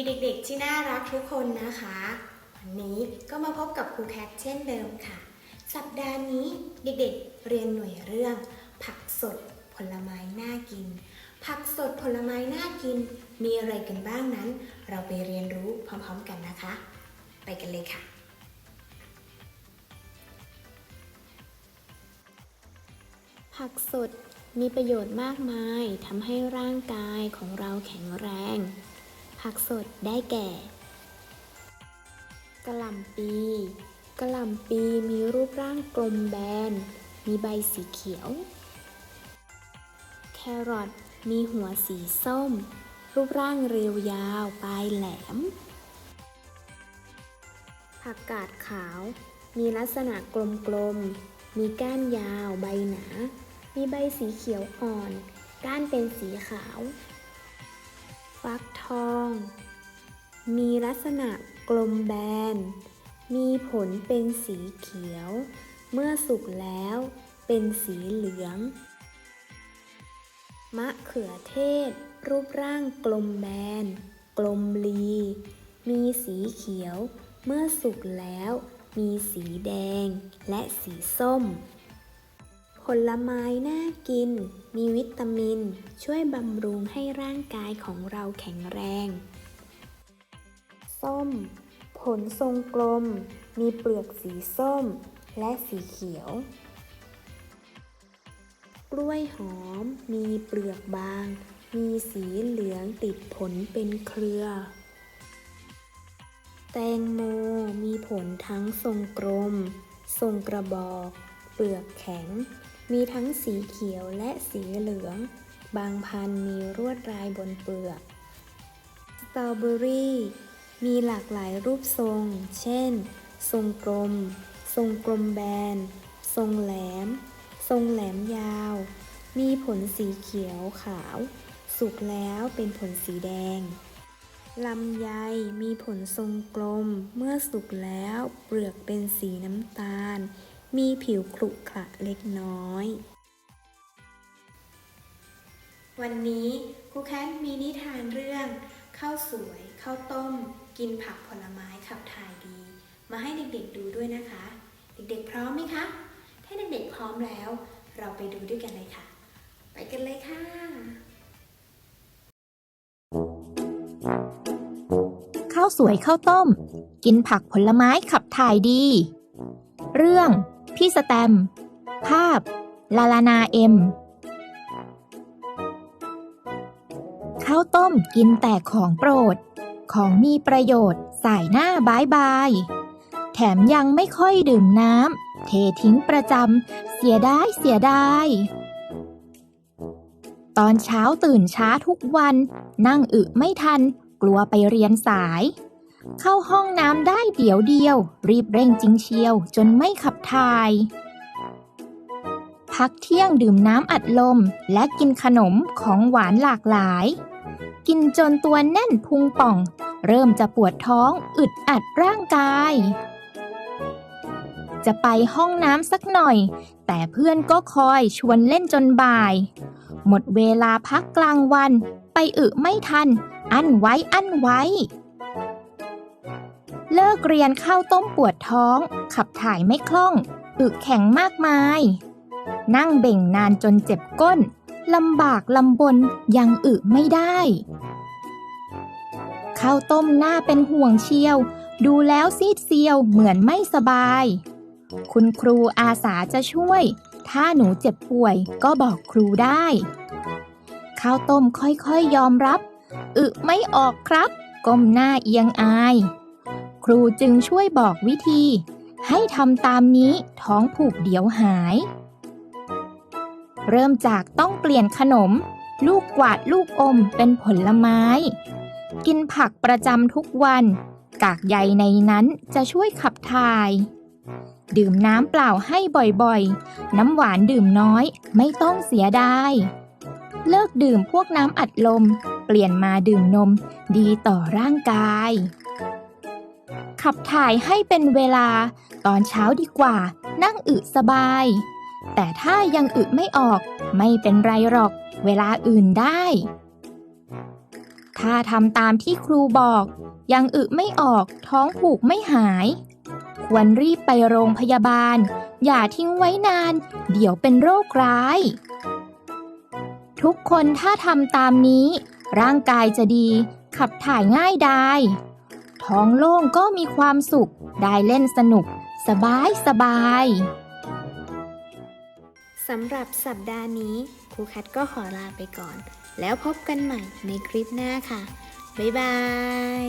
ดีเด็กๆ ที่น่ารักทุกคนนะคะ วันนี้ก็มาพบกับครูแคทเช่นเดิมค่ะ สัปดาห์นี้เด็กๆ เรียนหน่วยเรื่อง ผักสดผลไม้น่ากิน ผักสดผลไม้น่ากิน มีอะไรกันบ้างนั้น เราไปเรียนรู้พร้อมๆกันนะคะ ไปกันเลยค่ะผักสดมีประโยชน์มากมายทำให้ร่างกายของเราแข็งแรง ผักสดได้แก่กะหล่ำปีกะหล่ำปีมีรูปร่างกลมแบน มีใบสีเขียว แครอทมีหัวสีส้ม รูปร่างเรียวยาวปลายแหลม ผักกาดขาว มีลักษณะกลมๆ มีก้านยาวใบหนา มีใบสีเขียวอ่อน ก้านเป็นสีขาว ฟักทอง มีลักษณะกลมแบน มีผลเป็นสีเขียว เมื่อสุกแล้วเป็นสีเหลือง มะเขือเทศ รูปร่างกลมแบน กลมลี มีสีเขียว เมื่อสุกแล้ว มีสีแดงและสีส้ม ลไม้น่ากิน มีวิตามิน ช่วยบำรุงให้ร่างกายของเราแข็งแรง ส้ม ผลทรงกลม มีเปลือกสีส้ม และสีเขียว กล้วยหอม มีเปลือกบาง มีสีเหลืองติดผลเป็นเครือ แตงโม มีผลทั้งทรงกลม ทรงกระบอกเปลือกแข็ง มีทั้งสีเขียวและสีเหลือง บางพันธุ์มีรวดลายบนเปลือก สตรอเบอรี่ มีหลากหลายรูปทรง เช่น ทรงกลม ทรงกลมแบน ทรงแหลม ทรงแหลมยาว มีผลสีเขียวขาว สุกแล้วเป็นผลสีแดงลำไยมีผลทรงกลม เมื่อสุกแล้ว เปลือกเป็นสีน้ำตาล มีผิวขรุขระเล็กน้อย วันนี้ครูแคทมีนิทานเรื่อง ข้าวสวยข้าวต้ม กินผักผลไม้ขับถ่ายดี มาให้เด็กๆดูด้วยนะคะ เด็กๆพร้อมไหมคะ ถ้าเด็กๆพร้อมแล้ว เราไปดูด้วยกันเลยค่ะ ไปกันเลยค่ะข้าวสวยข้าวต้ม กินผักผลไม้ขับถ่ายดี เรื่อง พี่สแตม ภาพ ลาลานาเอ็ม ข้าวต้มกินแต่ของโปรด ของมีประโยชน์สายหน้าบายบาย แถมยังไม่ค่อยดื่มน้ำ เททิ้งประจำ เสียดายเสียดายตอนเช้าตื่นช้าทุกวัน นั่งอึไม่ทัน กลัวไปเรียนสาย เข้าห้องน้ำได้เดี๋ยวเดียว รีบเร่งจริงเชียว จนไม่ขับถ่าย พักเที่ยงดื่มน้ำอัดลม และกินขนมของหวานหลากหลาย กินจนตัวแน่นพุงป่อง เริ่มจะปวดท้องอึดอัดร่างกาย จะไปห้องน้ำสักหน่อย แต่เพื่อนก็คอยชวนเล่นจนบ่าย หมดเวลาพักกลางวัน ไปอึไม่ทัน อั้นไว้อั้นไว้ เกเรียนข้าวต้มปวดท้อง ขับถ่ายไม่คล่อง อึแข็งมากมาย นั่งเบ่งนานจนเจ็บก้นลำบากลำบนยังอึไม่ได้ข้าวต้มหน้าเป็นห่วงเชียว ดูแล้วซีดเซียวเหมือนไม่สบาย คุณครูอาสาจะช่วย ถ้าหนูเจ็บป่วยก็บอกครูได้ข้าวต้มค่อยๆยอมรับ อึไม่ออกครับ ก้มหน้าเอียงอาย ครูจึงช่วยบอกวิธี ให้ทำตามนี้ท้องผูกเดี๋ยวหาย เริ่มจากต้องเปลี่ยนขนม ลูกกวาดลูกอมเป็นผลไม้ กินผักประจำทุกวัน กากใยในนั้นจะช่วยขับถ่าย ดื่มน้ำเปล่าให้บ่อยๆ น้ำหวานดื่มน้อยไม่ต้องเสียดายเลิกดื่มพวกน้ำอัดลม เปลี่ยนมาดื่มนม ดีต่อร่างกาย ขับถ่ายให้เป็นเวลา ตอนเช้าดีกว่า นั่งอึสบาย แต่ถ้ายังอึไม่ออก ไม่เป็นไรหรอก เวลาอื่นได้ ถ้าทำตามที่ครูบอก ยังอึไม่ออก ท้องผูกไม่หาย ควรรีบไปโรงพยาบาล อย่าทิ้งไว้นาน เดี๋ยวเป็นโรคร้าย ทุกคนถ้าทำตามนี้ ร่างกายจะดี ขับถ่ายง่ายได้ ท้องโล่งก็มีความสุข ได้เล่นสนุก สบายสบายสำหรับสัปดาห์นี้ครูคัดก็ขอลาไปก่อน แล้วพบกันใหม่ในคลิปหน้าค่ะ บ๊ายบาย